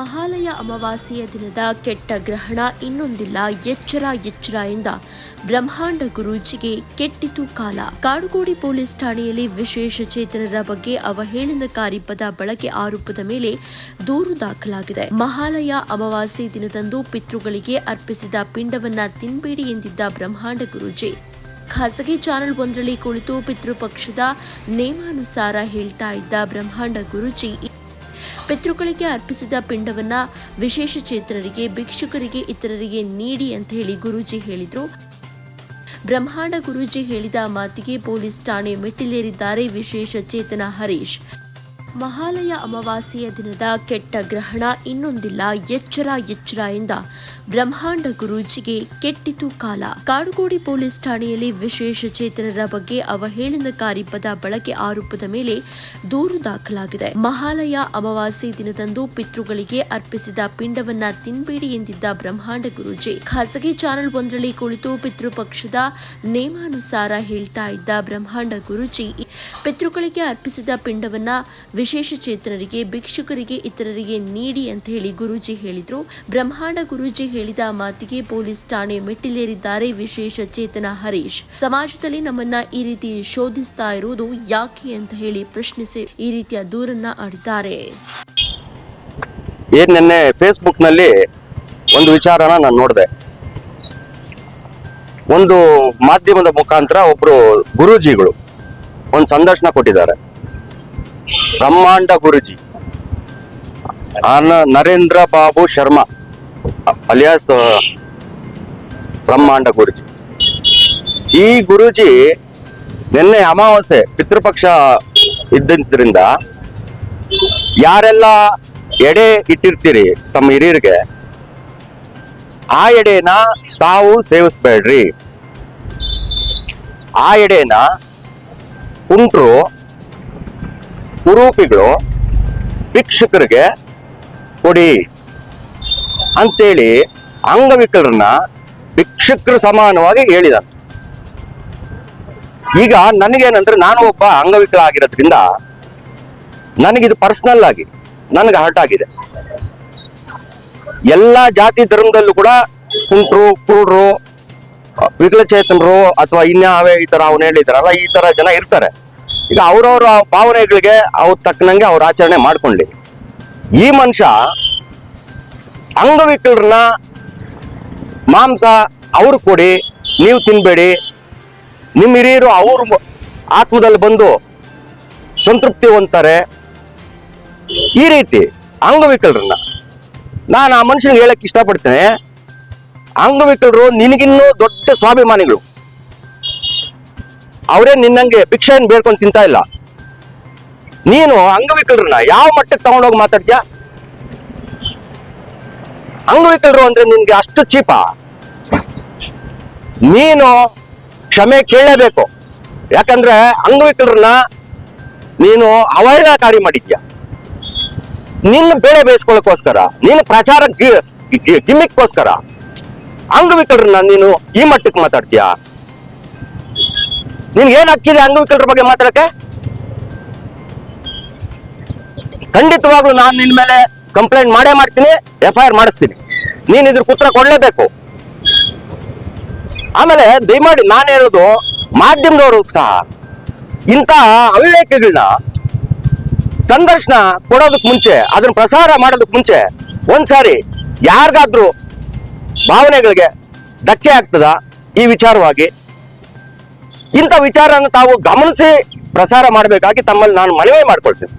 ಮಹಾಲಯ ಅಮಾವಾಸ್ಯೆಯ ದಿನದ ಕೆಟ್ಟ ಗ್ರಹಣ ಇನ್ನೊಂದಿಲ್ಲ ಎಚ್ಚರ ಎಚ್ಚರ ಎಂದ ಬ್ರಹ್ಮಾಂಡ ಗುರೂಜಿಗೆ ಕೆಟ್ಟಿತು ಕಾಲ. ಕಾಡುಗೋಡಿ ಪೊಲೀಸ್ ಠಾಣೆಯಲ್ಲಿ ವಿಶೇಷ ಚೇತನರ ಬಗ್ಗೆ ಅವಹೇಳನಕಾರಿ ಪದ ಬಳಕೆ ಆರೋಪದ ಮೇಲೆ ದೂರು ದಾಖಲಾಗಿದೆ. ಮಹಾಲಯ ಅಮಾವಾಸ್ಯೆ ದಿನದಂದು ಪಿತೃಗಳಿಗೆ ಅರ್ಪಿಸಿದ ಪಿಂಡವನ್ನ ತಿನ್ಬೇಡಿ ಎಂದಿದ್ದ ಬ್ರಹ್ಮಾಂಡ ಗುರೂಜಿ. ಖಾಸಗಿ ಚಾನೆಲ್ ಒಂದರಲ್ಲಿ ಕುಳಿತು ಪಿತೃಪಕ್ಷದ ನೇಮಾನುಸಾರ ಹೇಳ್ತಾ ಇದ್ದ ಬ್ರಹ್ಮಾಂಡ ಗುರುಜಿ ಪಿತೃಗಳಿಗೆ ಅರ್ಪಿಸಿದ ಪಿಂಡವನ್ನ ವಿಶೇಷ ಚೇತನರಿಗೆ ಭಿಕ್ಷುಕರಿಗೆ, ಇತರರಿಗೆ ನೀಡಿ ಅಂತ ಹೇಳಿ ಗುರೂಜಿ ಹೇಳಿದ್ರು. ಬ್ರಹ್ಮಾಂಡ ಗುರೂಜಿ ಹೇಳಿದ ಮಾತಿಗೆ ಪೊಲೀಸ್ ಠಾಣೆ ಮೆಟ್ಟಿಲೇರಿದ್ದಾರೆ ವಿಶೇಷ ಚೇತನ ಹರೀಶ್. ಮಹಾಲಯ ಅಮಾವಾಸ್ಯೆಯ ದಿನದ ಕೆಟ್ಟ ಗ್ರಹಣ ಇನ್ನೊಂದಿಲ್ಲ. ಎಚ್ಚರ ಎಚ್ಚರ ಎಂದ ಬ್ರಹ್ಮಾಂಡ ಗುರೂಜಿಗೆ ಕೆಟ್ಟಿತು ಕಾಲ. ಕಾಡುಗೋಡಿ ಪೊಲೀಸ್ ಠಾಣೆಯಲ್ಲಿ ವಿಶೇಷ ಚೇತನರ ಬಗ್ಗೆ ಅವಹೇಳನಕಾರಿ ಪದ ಬಳಕೆ ಆರೋಪದ ಮೇಲೆ ದೂರು ದಾಖಲಾಗಿದೆ. ಮಹಾಲಯ ಅಮಾವಾಸ್ಯೆ ದಿನದಂದು ಪಿತೃಗಳಿಗೆ ಅರ್ಪಿಸಿದ ಪಿಂಡವನ್ನ ತಿನ್ಬೇಡಿ ಎಂದಿದ್ದ ಬ್ರಹ್ಮಾಂಡ ಗುರೂಜಿ ಖಾಸಗಿ ಚಾನೆಲ್ ಒಂದರಲ್ಲಿ ಕುಳಿತು ಪಿತೃಪಕ್ಷದ ನೇಮಾನುಸಾರ ಹೇಳ್ತಾ ಇದ್ದ ಬ್ರಹ್ಮಾಂಡ ಗುರೂಜಿ, ಪಿತೃಗಳಿಗೆ ಅರ್ಪಿಸಿದ ಪಿಂಡವನ್ನ ವಿಶೇಷ ಚೇತನರಿಗೆ, ಭಿಕ್ಷುಕರಿಗೆ, ಇತರರಿಗೆ ನೀಡಿ ಅಂತ ಹೇಳಿ ಗುರೂಜಿ ಹೇಳಿದ್ರು. ಬ್ರಹ್ಮಾಂಡ ಗುರೂಜಿ ಹೇಳಿದ ಮಾತಿಗೆ ಪೊಲೀಸ್ ಠಾಣೆ ಮೆಟ್ಟಿಲೇರಿದ್ದಾರೆ ವಿಶೇಷ ಚೇತನ ಹರೀಶ್. ಸಮಾಜದಲ್ಲಿ ನಮ್ಮನ್ನ ಈ ರೀತಿ ಶೋಧಿಸ್ತಾ ಇರುವುದು ಯಾಕೆ ಅಂತ ಹೇಳಿ ಪ್ರಶ್ನಿಸಿ ಈ ರೀತಿಯ ದೂರನ್ನ ಆಡಿದ್ದಾರೆ. ಏನ್ ನಿನ್ನೆ ಫೇಸ್ಬುಕ್ನಲ್ಲಿ ಒಂದು ವಿಚಾರನ ನಾನು ನೋಡಿದೆ. ಒಂದು ಮಾಧ್ಯಮದ ಮುಖಾಂತರ ಒಬ್ರು ಗುರೂಜಿಗಳು ಒಂದು ಸಂದರ್ಶನ ಕೊಟ್ಟಿದ್ದಾರೆ. ಬ್ರಹ್ಮಾಂಡ ಗುರುಜಿ. ನರೇಂದ್ರ ಬಾಬು ಶರ್ಮಾ, ಅಲಿಯಾಸ್ ಬ್ರಹ್ಮಾಂಡ ಗುರುಜಿ. ಈ ಗುರುಜಿ ನಿನ್ನೆ ಅಮಾವಾಸ್ಯೆ ಪಿತೃಪಕ್ಷ ಇದ್ದಿದ್ದರಿಂದ ಯಾರೆಲ್ಲ ಎಡೆ ಇಟ್ಟಿರ್ತೀರಿ ತಮ್ಮ ಹಿರಿಯರಿಗೆ, ಆ ಎಡೆನ ತಾವು ಸೇವಿಸ್ಬೇಡ್ರಿ. ಆ ಎಡೆನ ಕುಂಟ್ರು ಕುರೂಪಿಗಳು ಭಿಕ್ಷುಕರಿಗೆ ಕೊಡಿ ಅಂತೇಳಿ ಅಂಗವಿಕಲರನ್ನ ಭಿಕ್ಷುಕರು ಸಮಾನವಾಗಿ ಹೇಳಿದ ಈಗ ನನಗೇನಂದ್ರೆ ನಾನು ಒಬ್ಬ ಅಂಗವಿಕಲ ಆಗಿರೋದ್ರಿಂದ ನನಗಿದು ಪರ್ಸನಲ್ ಆಗಿ ನನಗೆ ಹರ್ಟ್ ಆಗಿದೆ. ಎಲ್ಲ ಜಾತಿ ಧರ್ಮದಲ್ಲೂ ಕೂಡ ಕುಂಟ್ರು, ಕುರುಡ್ರು, ವಿಕಲಚೇತನರು ಅಥವಾ ಇನ್ಯಾವೇ ಈ ತರ ಅವನು ಹೇಳಿದಾರಲ್ಲ, ಈ ತರ ಜನ ಇರ್ತಾರೆ. ಈಗ ಅವ್ರವ್ರ ಭಾವನೆಗಳಿಗೆ ಅವ್ರ ತಕ್ಕನಂಗೆ ಅವ್ರ ಆಚರಣೆ ಮಾಡ್ಕೊಳ್ಳಿ ಈ ಮನುಷ್ಯ ಅಂಗವಿಕಲರನ್ನ ಮಾಂಸ ಅವ್ರು ಕೊಡಿ, ನೀವು ತಿನ್ಬೇಡಿ ನಿಮ್ಮ ಹಿರಿಯರು ಅವ್ರ ಆತ್ಮದಲ್ಲಿ ಬಂದು ಸಂತೃಪ್ತಿ ಹೊಂದ್ತಾರೆ ಈ ರೀತಿ ಅಂಗವಿಕಲರನ್ನ ನಾನು ಆ ಮನುಷ್ಯನಿಗೆ ಹೇಳಕ್ಕೆ ಇಷ್ಟಪಡ್ತೇನೆ. ಅಂಗವಿಕಲರು ನಿನಗಿನ್ನೂ ದೊಡ್ಡ ಸ್ವಾಭಿಮಾನಿಗಳು. ಅವರೇ ನಿನ್ನಂಗೆ ಭಿಕ್ಷೆ ಏನ್ ಬೇಡ್ಕೊಂಡು ತಿಂತಾ ಇಲ್ಲ. ನೀನು ಅಂಗವಿಕಲರನ್ನ ಯಾವ ಮಟ್ಟಕ್ಕೆ ತಗೊಂಡೋಗಿ ಮಾತಾಡ್ತೀಯ? ಅಂಗವಿಕಲರು ಅಂದ್ರೆ ನಿನ್ಗೆ ಅಷ್ಟು ಚೀಪ. ನೀನು ಕ್ಷಮೆ ಕೇಳಲೇಬೇಕು. ಯಾಕಂದ್ರೆ ಅಂಗವಿಕಲರನ್ನ ನೀನು ಅವಹೇಳನಕಾರಿ ಮಾಡಿದ್ಯಾ? ನಿನ್ನ ಬೇಳೆ ಬೇಯಿಸ್ಕೊಳ್ಳೋಕ್ಕೋಸ್ಕರ ನೀನು ಪ್ರಚಾರ ಗಿಮ್ಮಿಕ್ಕೋಸ್ಕರ ಅಂಗವಿಕಲರನ್ನ ನೀನು ಈ ಮಟ್ಟಕ್ಕೆ ಮಾತಾಡ್ತೀಯಾ? ನಿನ್ಗೆ ಏನ್ ಹಕ್ಕಿದೆ ಅಂಗವಿಕಲರ ಬಗ್ಗೆ ಮಾತಾಡಕ್ಕೆ? ಖಂಡಿತವಾಗ್ಲೂ ನಾನು ನಿನ್ ಮೇಲೆ ಕಂಪ್ಲೇಂಟ್ ಮಾಡೇ ಮಾಡ್ತೀನಿ ಎಫ್ ಐ ಆರ್ ಮಾಡಿಸ್ತೀನಿ. ನೀನ್ ಇದ್ರ ಪುತ್ರ ಕೊಡ್ಲೇಬೇಕು. ಆಮೇಲೆ ದಯಮಾಡಿ ನಾನು ಹೇಳೋದು ಮಾಧ್ಯಮದವರು ಸಹ, ಇಂಥ ಅವಿವೇಕಗಳನ್ನ ಸಂದರ್ಶನ ಕೊಡೋದಕ್ ಮುಂಚೆ, ಅದನ್ನ ಪ್ರಸಾರ ಮಾಡೋದಕ್ ಮುಂಚೆ ಒಂದ್ಸಾರಿ ಯಾರಿಗಾದ್ರೂ ಭಾವನೆಗಳಿಗೆ ಧಕ್ಕೆ ಆಗ್ತದ? ಈ ವಿಚಾರವಾಗಿ ಇಂಥ ವಿಚಾರನ ತಾವು ಗಮನಿಸಿ ಪ್ರಸಾರ ಮಾಡಬೇಕಾಗಿ ತಮ್ಮಲ್ಲಿ ನಾನು ಮನವಿ ಮಾಡ್ಕೊಳ್ತೀನಿ.